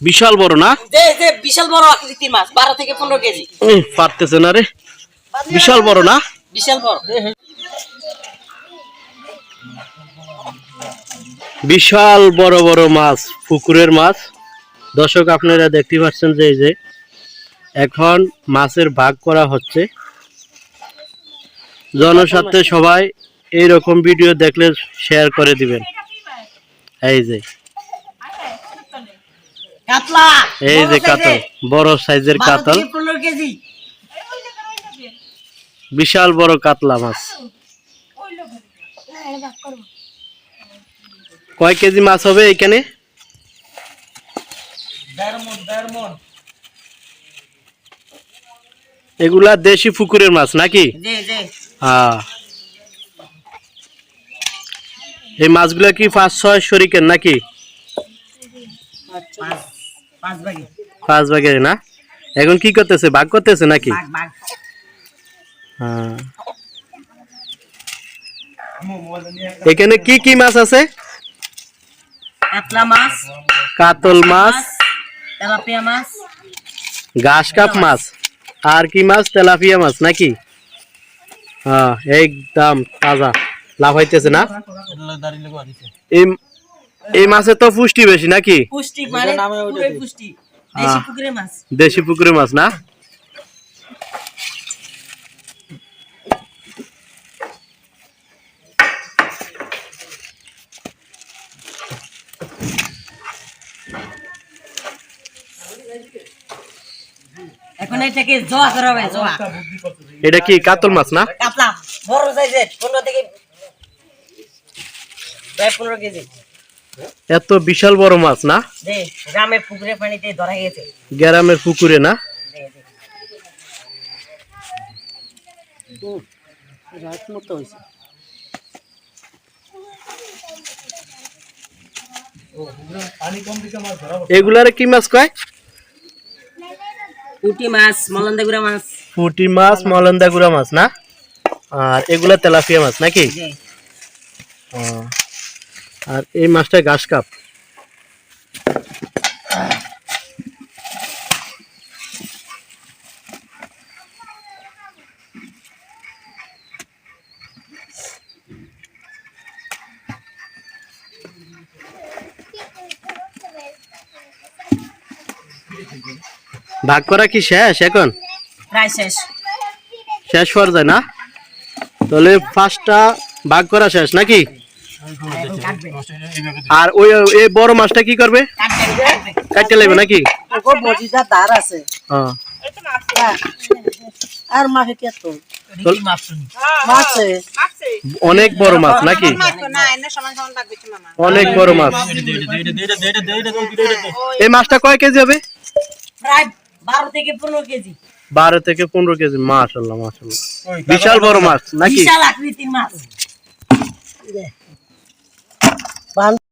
বিশাল বড় না? বিশাল বড় আকৃতির মাছ বারো থেকে পনেরো কেজি। পারতেছে না রে। বিশাল বড় না? বিশাল বড়। বিশাল বড় বড় মাছ পুকুরের মাছ। দর্শক আপনারা দেখতে পাচ্ছেন যে এই যে এখন মাছের ভাগ করা হচ্ছে। জনস্বার্থে সবাই এই রকম ভিডিও দেখলে শেয়ার করে দিবেন। এই যে। কাতলা। এই যে কাতল বড় সাইজের কাতল। বিশাল বড় কাতলা মাছ। কয় কেজি মাছ হবে এখানে এগুলা দেশি পুকুরের মাছ নাকি? হ্যাঁ এই মাছগুলা কি পাঁচ ছয় শরিকের নাকি? পাঁচ পাঁচ ভাগে ভাগের না? এখন কি করতেছে? ভাগ করতেছে নাকি? হ্যাঁ। এখানে কি কি মাছ আছে? মাছ কাতল মাছ তেলাপিয়া মাছ। ঘাস কাপ মাছ। আর কি মাছ? তেলাপিয়া মাছ নাকি? হ্যাঁ একদম তাজা। লাভ হইতেছে না? এই এই মাছের তো পুষ্টি বেশি নাকি? পুষ্টি মানে দেশি। পুকুরের মাছ। মাছ না? এখন এটাকে জোয়া করা হবে জোয়া। এটা কি কাতল মাছ না? কাতলা। বড় সাইজের পনেরো থেকে প্রায় পনেরো কেজি। এত বিশাল বড় মাছ না? গ্রামের পুকুরের পানিতে ধরা গেছে গ্রামের পুকুরে না? যে, যে। রাত মতো হয়েছে। এগুলারে কি মাছ কয়? পুঁটি মাছ মলন্দাগুড়া মাছ। পুঁটি মাছ মলন্দা গুড়া মাছ না? আর এগুলা তেলাপিয়া মাছ নাকি। আর এই মাছটা ঘাস কাপ। ভাগ করা কি শেষ এখন? প্রায় শেষ। শেষ হওয়ার যায় না? তাহলে ফার্স্টটা ভাগ করা শেষ নাকি? আর ওই, এই বড় মাছটা কি করবে? কাটতে লাগবে নাকি? আছে হ্যাঁ। আর অনেক বড় মাছ নাকি? অনেক বড় মাছ। এই মাছটা কয় কেজি হবে? বারো থেকে পনেরো কেজি বারো থেকে পনেরো কেজি বিশাল বড় মাছ নাকি? মাছ। van